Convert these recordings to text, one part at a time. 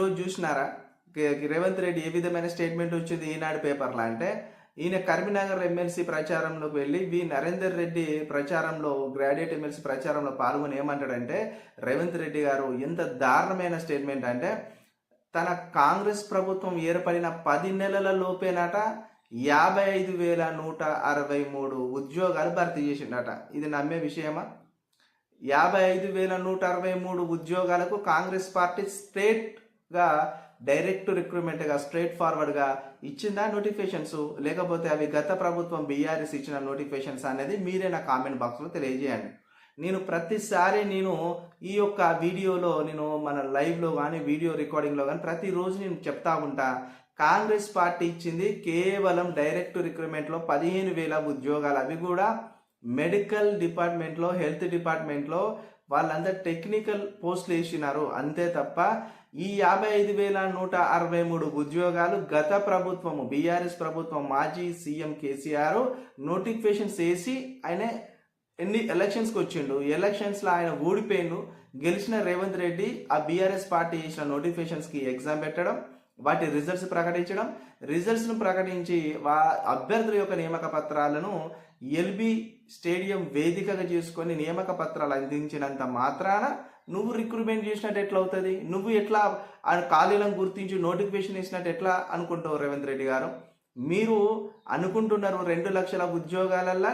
రోజు చూసినారా? రేవంత్ రెడ్డి ఏ విధమైన స్టేట్మెంట్ వచ్చింది ఈనాడు పేపర్లో అంటే ఈయన కరీంనగర్ ఎమ్మెల్సీ ప్రచారంలోకి వెళ్ళి వి. నరేందర్ రెడ్డి ప్రచారంలో గ్రాడ్యుయేట్ ఎమ్మెల్సీ ప్రచారంలో పాల్గొని ఏమంటాడంటే రేవంత్ రెడ్డి గారు ఎంత దారుణమైన స్టేట్మెంట్ అంటే తన కాంగ్రెస్ ప్రభుత్వం ఏర్పడిన పది నెలల లోపేనట యాభై ఐదు వేల నూట అరవై మూడు ఉద్యోగాలు భర్తీ చేసిండట. ఇది నమ్మే విషయమా? యాభై ఐదు వేల నూట అరవై మూడు ఉద్యోగాలకు కాంగ్రెస్ పార్టీ స్టేట్ గా డైరెక్ట్ రిక్రూట్మెంట్గా స్ట్రేట్ ఫార్వర్డ్గా ఇచ్చిందా నోటిఫికేషన్స్? లేకపోతే అవి గత ప్రభుత్వం బీఆర్ఎస్ ఇచ్చిన నోటిఫికేషన్స్ అనేది మీరే నా కామెంట్ బాక్స్లో తెలియజేయండి. నేను ప్రతిసారి నేను ఈ యొక్క వీడియోలో నేను మన లైవ్లో కానీ వీడియో రికార్డింగ్లో కానీ ప్రతిరోజు నేను చెప్తా ఉంటా. కాంగ్రెస్ పార్టీ ఇచ్చింది కేవలం డైరెక్ట్ రిక్రూట్మెంట్లో పదిహేను వేల ఉద్యోగాలు. అవి కూడా మెడికల్ డిపార్ట్మెంట్లో హెల్త్ డిపార్ట్మెంట్లో వాళ్ళందరూ టెక్నికల్ పోస్టులు వేసినారు. అంతే తప్ప ఈ యాభై ఐదు వేల నూట అరవై మూడు ఉద్యోగాలు గత ప్రభుత్వము బీఆర్ఎస్ ప్రభుత్వం మాజీ సీఎం కేసీఆర్ నోటిఫికేషన్స్ వేసి ఆయన ఎన్ని ఎలక్షన్స్కి వచ్చిండు ఎలక్షన్స్లో ఆయన ఓడిపోయిండు. గెలిచిన రేవంత్ రెడ్డి ఆ బీఆర్ఎస్ పార్టీ చేసిన నోటిఫికేషన్స్కి ఎగ్జామ్ పెట్టడం వాటి రిజల్ట్స్ ప్రకటించడం. రిజల్ట్స్ను ప్రకటించి వా అభ్యర్థుల యొక్క నియామక పత్రాలను ఎల్బి స్టేడియం వేదికగా చేసుకొని నియామక పత్రాలు అందించినంత మాత్రాన నువ్వు రిక్రూట్మెంట్ చేసినట్టు ఎట్లా అవుతుంది? నువ్వు ఎట్లా ఆ ఖాళీలను గుర్తించి నోటిఫికేషన్ ఇచ్చినట్టు ఎట్లా అనుకుంటావు రేవంత్ రెడ్డి గారు? మీరు అనుకుంటున్నారు రెండు లక్షల ఉద్యోగాలల్లో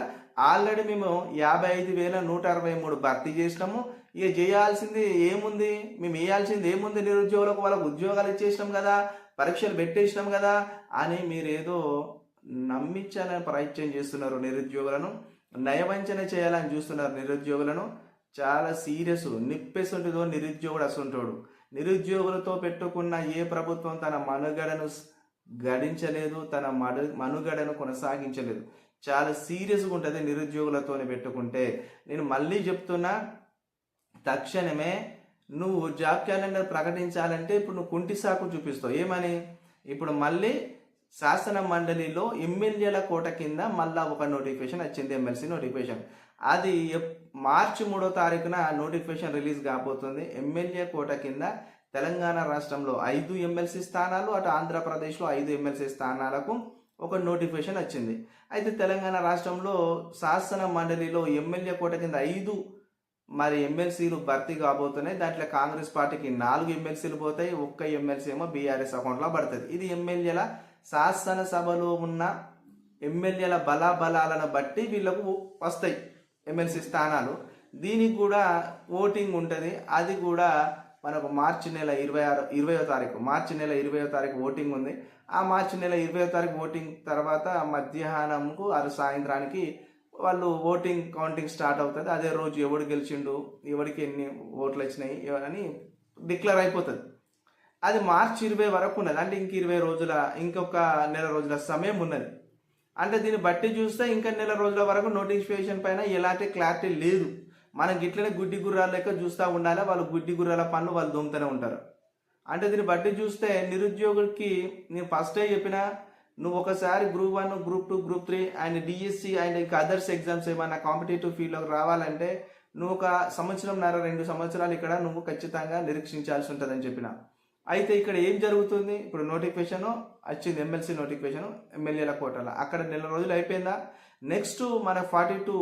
ఆల్రెడీ మేము యాభై ఐదు వేల నూట అరవై మూడు భర్తీ చేసినాము. ఇక చేయాల్సింది ఏముంది? మేము వేయాల్సింది ఏముంది? నిరుద్యోగులకు వాళ్ళకు ఉద్యోగాలు ఇచ్చేసినాం కదా పరీక్షలు పెట్టేసినాం కదా అని మీరేదో నమ్మించాలని ప్రయత్నం చేస్తున్నారు నిరుద్యోగులను. నయవంచన చేయాలని చూస్తున్నారు నిరుద్యోగులను. చాలా సీరియస్ నిప్పేసుంటుందో నిరుద్యోగుడు అసుంటాడు. నిరుద్యోగులతో పెట్టుకున్న ఏ ప్రభుత్వం తన మనుగడను గడించలేదు తన మడు మనుగడను కొనసాగించలేదు. చాలా సీరియస్గా ఉంటుంది నిరుద్యోగులతోనే పెట్టుకుంటే. నేను మళ్ళీ చెప్తున్నా తక్షణమే నువ్వు జాబ్ క్యాలెండర్ ప్రకటించాలంటే ఇప్పుడు నువ్వు కుంటి సాకు చూపిస్తావు. ఏమని? ఇప్పుడు మళ్ళీ శాసన మండలిలో ఎమ్మెల్యేల కోట కింద మళ్ళా ఒక నోటిఫికేషన్ వచ్చింది ఎమ్మెల్సీ నోటిఫికేషన్ అది మార్చి మూడో తారీఖున నోటిఫికేషన్ రిలీజ్ కాబోతుంది. ఎమ్మెల్యే కోట కింద తెలంగాణ రాష్ట్రంలో ఐదు ఎమ్మెల్సీ స్థానాలు అటు ఆంధ్రప్రదేశ్లో ఐదు ఎమ్మెల్సీ స్థానాలకు ఒక నోటిఫికేషన్ వచ్చింది. అయితే తెలంగాణ రాష్ట్రంలో శాసన మండలిలో ఎమ్మెల్యే కోట కింద ఐదు మరి ఎమ్మెల్సీలు భర్తీ కాబోతున్నాయి. దాంట్లో కాంగ్రెస్ పార్టీకి నాలుగు ఎమ్మెల్సీలు పోతాయి. ఒక్క ఎమ్మెల్సీ ఏమో బీఆర్ఎస్ అకౌంట్లో పడుతుంది. ఇది ఎమ్మెల్యేల శాసనసభలో ఉన్న ఎమ్మెల్యేల బలాబలాలను బట్టి వీళ్ళకు వస్తాయి ఎమ్మెల్సీ స్థానాలు. దీనికి కూడా ఓటింగ్ ఉంటుంది. అది కూడా మనకు మార్చి నెల ఇరవై ఆరు ఇరవయో తారీఖు మార్చి నెల ఇరవయో తారీఖు ఓటింగ్ ఉంది. ఆ మార్చి నెల ఇరవయో తారీఖు ఓటింగ్ తర్వాత మధ్యాహ్నంకు ఆరు సాయంత్రానికి వాళ్ళు ఓటింగ్ కౌంటింగ్ స్టార్ట్ అవుతుంది. అదే రోజు ఎవడు గెలిచిండు ఎవడికి ఎన్ని ఓట్లు వచ్చినాయి అని డిక్లేర్ అయిపోతుంది. అది మార్చి ఇరవై వరకు ఉన్నది. అంటే ఇంక ఇరవై రోజుల ఇంకొక నెల రోజుల సమయం ఉన్నది. అంటే దీన్ని బట్టి చూస్తే ఇంకా నెల రోజుల వరకు నోటిఫికేషన్ పైన ఎలాంటి క్లారిటీ లేదు. మనం గిట్లనే గుడ్డి గుర్రాల లెక్క చూస్తూ ఉండాలి వాళ్ళు గుడ్డి గుర్రాల పనులు వాళ్ళు దొంగతూనే ఉంటారు. అంటే దీన్ని బట్టి చూస్తే నిరుద్యోగులకి నేను ఫస్టే చెప్పిన నువ్వు ఒకసారి group one group two group three and DSC and ఇంకా అదర్స్ ఎగ్జామ్స్ ఏమైనా కాంపిటేటివ్ ఫీల్డ్లోకి రావాలంటే నువ్వు ఒక సంవత్సరంన్నర రెండు సంవత్సరాలు ఇక్కడ నువ్వు ఖచ్చితంగా నిరీక్షించాల్సి ఉంటుందని చెప్పిన. అయితే ఇక్కడ ఏం జరుగుతుంది? ఇప్పుడు నోటిఫికేషన్ వచ్చింది ఎమ్మెల్సీ నోటిఫికేషన్ ఎమ్మెల్యేల కోటల అక్కడ నెల రోజులు అయిపోయిందా? నెక్స్ట్ మన forty two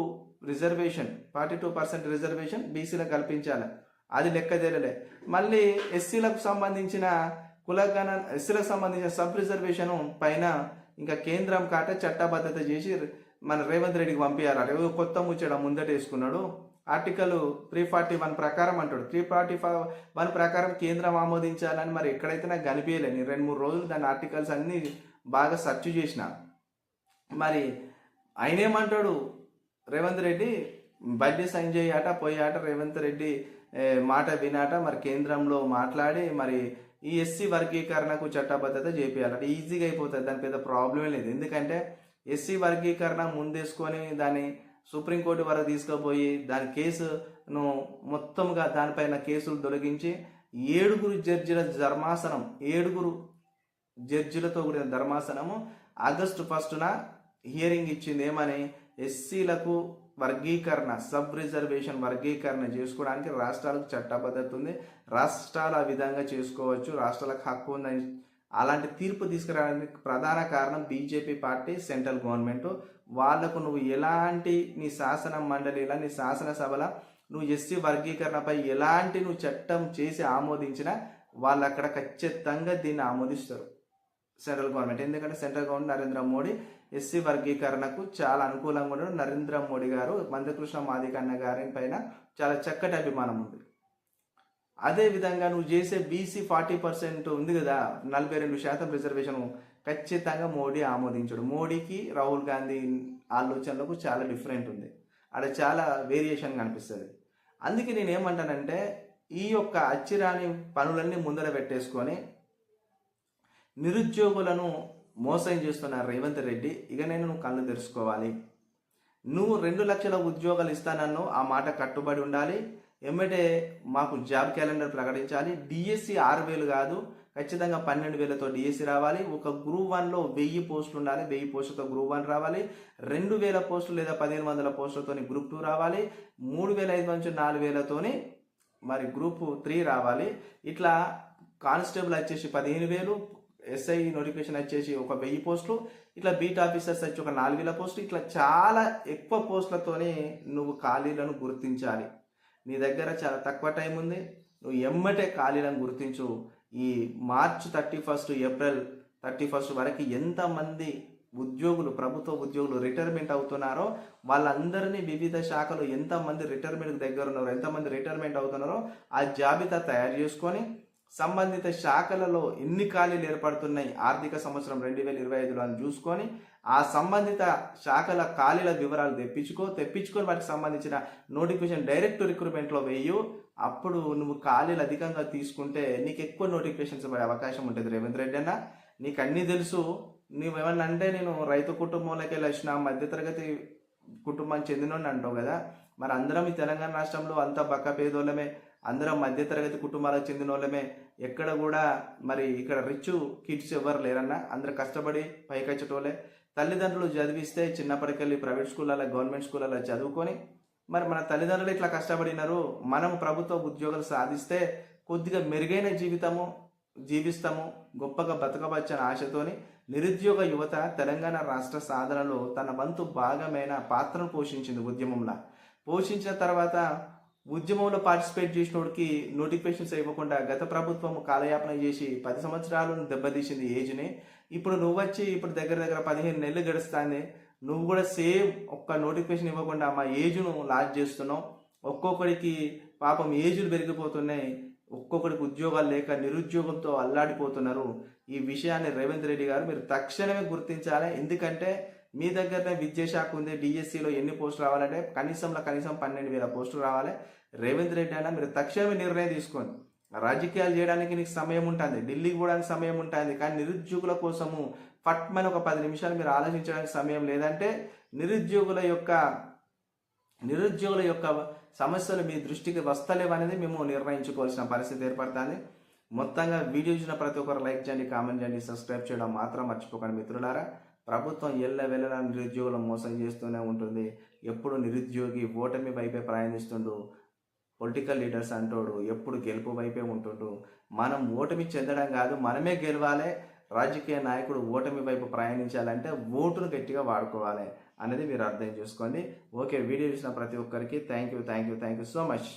reservation forty two percent reservation బీసీలకు కల్పించాలి. అది లెక్క తేలలే. మళ్ళీ ఎస్సీలకు సంబంధించిన కులగణ ఎస్సీలకు సంబంధించిన సబ్ రిజర్వేషన్ పైన ఇంకా కేంద్రం కాట చట్టబద్ధత చేసి మన రేవంత్ రెడ్డికి పంపించాలి రేవు కొత్త ముచ్చడం ముందట వేసుకున్నాడు. ఆర్టికల్ త్రీ ఫార్టీ వన్ ప్రకారం అంటాడు. త్రీ ఫార్టీ వన్ ప్రకారం కేంద్రం ఆమోదించాలని మరి ఎక్కడైతే నాకు కనిపించలేదు నేను రెండు మూడు రోజులు దాని ఆర్టికల్స్ అన్నీ బాగా సెర్చ్ చేసిన. మరి ఆయన ఏమంటాడు? రేవంత్ రెడ్డి బండి సైన్ ఆట పోయాట రేవంత్ రెడ్డి మాట వినాట మరి కేంద్రంలో మాట్లాడి మరి ఈ ఎస్సీ వర్గీకరణకు చట్టబద్ధత చేపియాలట. ఈజీగా అయిపోతుంది. దాని పెద్ద ప్రాబ్లమే లేదు. ఎందుకంటే ఎస్సీ వర్గీకరణ ముందేసుకొని దాన్ని సుప్రీంకోర్టు వరకు తీసుకుపోయి దాని కేసును మొత్తంగా దానిపైన కేసులు తొలగించి ఏడుగురు జడ్జిల ధర్మాసనం ఏడుగురు జడ్జిలతో కూడిన ధర్మాసనము ఆగస్టు ఫస్ట్న హియరింగ్ ఇచ్చింది. ఏమని? ఎస్సీలకు వర్గీకరణ సబ్ రిజర్వేషన్ వర్గీకరణ చేసుకోవడానికి రాష్ట్రాలకు చట్టబద్ధత ఉంది. రాష్ట్రాలు ఆ విధంగా చేసుకోవచ్చు. రాష్ట్రాలకు హక్కు ఉందని అలాంటి తీర్పు తీసుకురావడానికి ప్రధాన కారణం బీజేపీ పార్టీ సెంట్రల్ గవర్నమెంట్. వాళ్ళకు నువ్వు ఎలాంటి నీ శాసన మండలిలా నీ శాసనసభల నువ్వు ఎస్సీ వర్గీకరణపై ఎలాంటి నువ్వు చట్టం చేసి ఆమోదించినా వాళ్ళు అక్కడ ఖచ్చితంగా దీన్ని ఆమోదిస్తారు సెంట్రల్ గవర్నమెంట్. ఎందుకంటే central government Narendra Modi SC వర్గీకరణకు చాలా అనుకూలంగా ఉండడం నరేంద్ర మోడీ గారు మందకృష్ణ మాదికన్న గారి పైన చాలా చక్కటి అభిమానం ఉంది. అదే విధంగా నువ్వు చేసే బీసీ ఫార్టీ పర్సెంట్ ఉంది కదా నలభై రెండు శాతం రిజర్వేషన్ ఖచ్చితంగా మోడీ ఆమోదించడు. మోడీకి రాహుల్ గాంధీ ఆలోచనలకు చాలా డిఫరెంట్ ఉంది. అక్కడ చాలా వేరియేషన్ కనిపిస్తుంది. అందుకే నేను ఏమంటానంటే ఈ యొక్క అచ్చిరాని పనులన్నీ ముందర పెట్టేసుకొని నిరుద్యోగులను మోసం చేస్తున్న రేవంత్ రెడ్డి ఇక నేను నువ్వు కళ్ళు తెరుచుకోవాలి. నువ్వు రెండు లక్షల ఉద్యోగాలు ఇస్తానన్ను ఆ మాట కట్టుబడి ఉండాలి. ఎమ్మటే మాకు జాబ్ క్యాలెండర్ ప్రకటించాలి. డిఎస్సి ఆరు వేలు కాదు. ఖచ్చితంగా పన్నెండు వేలతో డిఎస్సి రావాలి. ఒక గ్రూప్ వన్లో వెయ్యి పోస్టులు ఉండాలి. వెయ్యి పోస్టులతో గ్రూప్ వన్ రావాలి. రెండు వేల పోస్టులు లేదా పదిహేను వందల పోస్టులతో గ్రూప్ టూ రావాలి. మూడు వేల ఐదు నుంచి నాలుగు వేలతోని మరి గ్రూప్ త్రీ రావాలి. ఇట్లా కానిస్టేబుల్ వచ్చేసి పదిహేను వేలు ఎస్ఐ నోటిఫికేషన్ వచ్చేసి ఒక వెయ్యి పోస్టులు ఇట్లా బీట్ ఆఫీసర్స్ వచ్చి ఒక నాలుగు వేల పోస్టులు ఇట్లా చాలా ఎక్కువ పోస్టులతోనే నువ్వు ఖాళీలను గుర్తించాలి. నీ దగ్గర చాలా తక్కువ టైం ఉంది. నువ్వు ఎమ్మటే ఖాళీలను గుర్తించు. ఈ March thirty first April thirty first వరకు ఎంతమంది ఉద్యోగులు ప్రభుత్వ ఉద్యోగులు రిటైర్మెంట్ అవుతున్నారో వాళ్ళందరినీ వివిధ శాఖలు ఎంతమంది రిటైర్మెంట్ దగ్గర ఉన్నారో ఎంతమంది రిటైర్మెంట్ అవుతున్నారో ఆ జాబితా తయారు చేసుకొని సంబంధిత శాఖలలో ఎన్ని ఖాళీలు ఏర్పడుతున్నాయి ఆర్థిక సంవత్సరం రెండు వేల ఇరవై ఐదులో అని చూసుకొని ఆ సంబంధిత శాఖల ఖాళీల వివరాలు తెప్పించుకో తెప్పించుకొని వాటికి సంబంధించిన నోటిఫికేషన్ డైరెక్ట్ రిక్రూట్మెంట్లో వేయు. అప్పుడు నువ్వు ఖాళీలు అధికంగా తీసుకుంటే నీకు ఎక్కువ నోటిఫికేషన్స్ పడే అవకాశం ఉంటుంది రేవంత్ రెడ్డి అన్న. నీకు అన్నీ తెలుసు. నువ్వేమన్నా అంటే నేను రైతు కుటుంబంలోకి వెళ్ళి వచ్చిన మధ్యతరగతి కుటుంబానికి చెందినోడిని అంటావు కదా. మరి అందరం ఈ తెలంగాణ రాష్ట్రంలో అంతా బక్క పేదోళ్ళమే అందరం మధ్యతరగతి కుటుంబాలకు చెందిన వాళ్ళమే ఎక్కడ కూడా మరి ఇక్కడ రిచ్ కిడ్స్ ఎవరు లేరన్నా. అందరు కష్టపడి పైకి వచ్చేటోళ్ళే. తల్లిదండ్రులు చదివిస్తే చిన్నప్పటికెళ్ళి ప్రైవేట్ స్కూళ్ళలో గవర్నమెంట్ స్కూళ్ళలో చదువుకొని మరి మన తల్లిదండ్రులు ఇట్లా కష్టపడినారు మనం ప్రభుత్వ ఉద్యోగాలు సాధిస్తే కొద్దిగా మెరుగైన జీవితము జీవిస్తాము గొప్పగా బతకవచ్చని ఆశతోని నిరుద్యోగ యువత తెలంగాణ రాష్ట్ర సాధనలో తన వంతు భాగమైన పాత్రను పోషించింది ఉద్యమంలో. పోషించిన తర్వాత ఉద్యమంలో పార్టిసిపేట్ చేసినోడికి నోటిఫికేషన్స్ ఇవ్వకుండా గత ప్రభుత్వం కాలయాపన చేసి పది సంవత్సరాలను దెబ్బతీసింది ఏజ్ని. ఇప్పుడు నువ్వు వచ్చి ఇప్పుడు దగ్గర దగ్గర పదిహేను నెలలు గడుస్తుంది. నువ్వు కూడా సేమ్ ఒక్క నోటిఫికేషన్ ఇవ్వకుండా మా ఏజ్ను లాజ్ చేస్తున్నావు. ఒక్కొక్కడికి పాపం ఏజ్లు పెరిగిపోతున్నాయి. ఒక్కొక్కడికి ఉద్యోగాలు లేక నిరుద్యోగంతో అల్లాడిపోతున్నారు. ఈ విషయాన్ని రేవంత్ రెడ్డి గారు మీరు తక్షణమే గుర్తించాలి. ఎందుకంటే మీ దగ్గరనే విద్యాశాఖ ఉంది. డిఎస్సిలో ఎన్ని పోస్టులు రావాలంటే కనీసంలో కనీసం పన్నెండు వేల పోస్టులు రావాలి. రేవంత్ రెడ్డి అయినా మీరు తక్షణమే నిర్ణయం తీసుకోండి. రాజకీయాలు చేయడానికి నీకు సమయం ఉంటుంది ఢిల్లీకి పోవడానికి సమయం ఉంటుంది కానీ నిరుద్యోగుల కోసము ఫట్మని ఒక పది నిమిషాలు మీరు ఆలోచించడానికి సమయం లేదంటే నిరుద్యోగుల యొక్క నిరుద్యోగుల యొక్క సమస్యలు మీ దృష్టికి వస్తలేవనేది మేము నిర్ణయించుకోవాల్సిన పరిస్థితి ఏర్పడుతుంది. మొత్తంగా వీడియో చూసిన ప్రతి ఒక్కరు లైక్ చేయండి కామెంట్ చేయండి సబ్స్క్రైబ్ చేయడం మాత్రం మర్చిపోకండి మిత్రులారా. ప్రభుత్వం ఎల్ల వెళ్ళలా నిరుద్యోగులను మోసం చేస్తూనే ఉంటుంది. ఎప్పుడు నిరుద్యోగి ఓటమి వైపే ప్రయాణిస్తుండు. పొలిటికల్ లీడర్స్ అంటోడు ఎప్పుడు గెలుపు వైపే ఉంటుండు. మనం ఓటమి చెందడం కాదు మనమే గెలవాలి. రాజకీయ నాయకుడు ఓటమి వైపు ప్రయాణించాలంటే ఓటును గట్టిగా వాడుకోవాలి అనేది మీరు అర్థం చేసుకోండి. ఓకే వీడియో చూసిన ప్రతి ఒక్కరికి thank you thank you thank you so much.